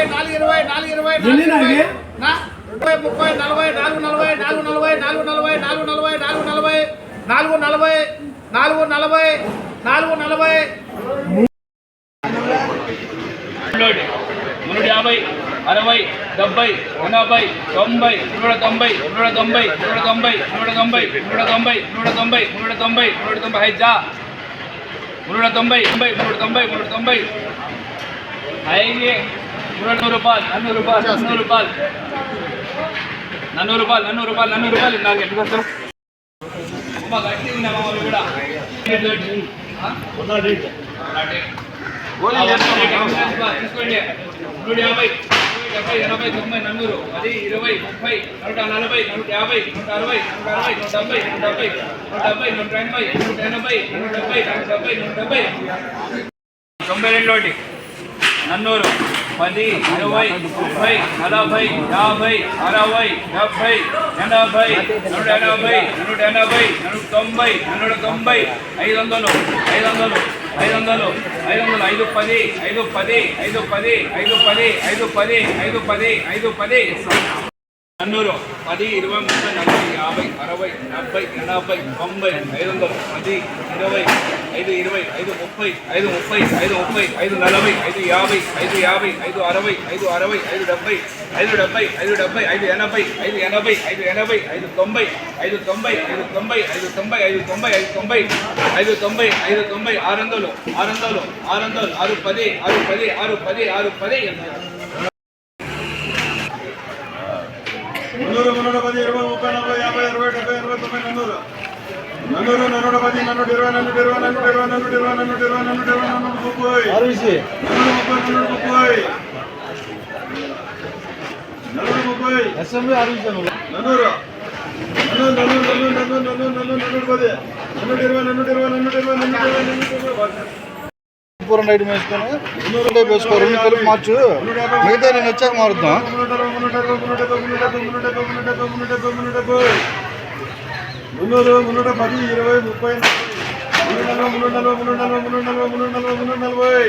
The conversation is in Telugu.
ఇరవై నాలుగు ఇరవై నాలుగు ఇరవై ముప్పై ముప్పై నలభై నాలుగు నలభై నాలుగు నలభై నాలుగు నలభై నాలుగు నలభై నాలుగు నలభై నాలుగు నలభై నాలుగు నలభై నాలుగు నలభై. మున్నూటి యాభై అరవై డెబ్బై ఎనభై తొంభై నూట తొంభై నూట తొంభై నూట తొంభై నూట తొంభై నూట తొంభై నూట తొంభై నూట తొంభై నూట తొంభై. ఐదు జా. నూట తొంభై తొంభై నూట తొంభై నూట తొంభై. ఐదు నూట నూరు రూపాయలు నన్నూరు రూపాయలు నన్నూరు రూపాయలు. నన్నూరు రూపాయలు నన్నూరు రూపాయలు నన్నూరు రూపాయలు నాకు ఎట్లా వస్తారు అమ్మ గట్టి ఉందమ్మా అవి కూడా ఆ? తీసుకోండి. నూట యాభై డెబ్బై ఎనభై తొంభై నన్నూరు. పది ఇరవై ముప్పై నూట నలభై నూట యాభై నూట అరవై నూట అరవై నూట డెబ్బై నూట డెబ్బై నూట డెబ్బై నూట ఎనభై నూట ఎనభై నూట డెబ్బై నూట డెబ్బై నూట డెబ్బై. తొంభై రెండులోటి. నన్నూరు. పది ఇరవై ముప్పై నలభై యాభై అరవై డెబ్బై ఎనభై నూట ఎనభై నూట ఎనభై నూట తొంభై నూట తొంభై ఐదు వందలు ఐదు వందలు ఐదు వందలు ఐదు వందలు ఐదు పది ఐదు పది ఐదు పది ఐదు పది ఐదు పది ఐదు పది ఐదు పది. నన్నూరు పది ఇరవై ముప్పై నలభై యాభై అరవై డెబ్బై ఎనభై తొంభై ఐదు వందలు పది ఇరవై ఐదు ఇరవై ఐదు ముప్పై ఐదు ముప్పై ఐదు ముప్పై ఐదు నలభై ఐదు యాభై ఐదు యాభై ఐదు అరవై ఐదు అరవై ఐదు డెబ్బై ఐదు డెబ్బై ఐదు డెబ్బై ఐదు ఎనభై ఐదు ఎనభై ఐదు ఎనభై ఐదు తొంభై ఐదు తొంభై ఐదు తొంభై ఐదు తొంభై ఐదు తొంభై ఐదు తొంభై ఐదు తొంభై ఐదు తొంభై ఆరు వందలు ఆరు వందలు ఆరు వందలు ఆరు పది ఆరు పది ఆరు పది ఆరు పది మున్నూరు ముందు పది ఇరవై ముప్పై నలభై యాభై అరవై డెబ్బై అరవై తొంభై నన్నూరు నన్నుడు నన్నుడు పది నన్నుడు ఇరవై నన్నుడు ఇరవై నన్నుడు ఇరవై నన్నుడు ఇరవై నన్నుడు ఇరవై నన్నుడు ఇరవై నన్నుడు ముప్పై. నన్నుడు ముప్పై నన్నుడు ముప్పై నన్నుడు ముప్పై నన్నూరు పూరం ఐటమ్ వేసుకొని నూరు టైప్ వేసుకో రెండు కలిపి మార్చు మిగతా నేను వచ్చాక మారుద్దాం మున్నూరు మున్నూట పది ఇరవై ముప్పై నలభై. మున్నూట నలభై మున్నూట నలభై మున్నూట నలభై మున్నూట నలభై మున్నూట నలభై.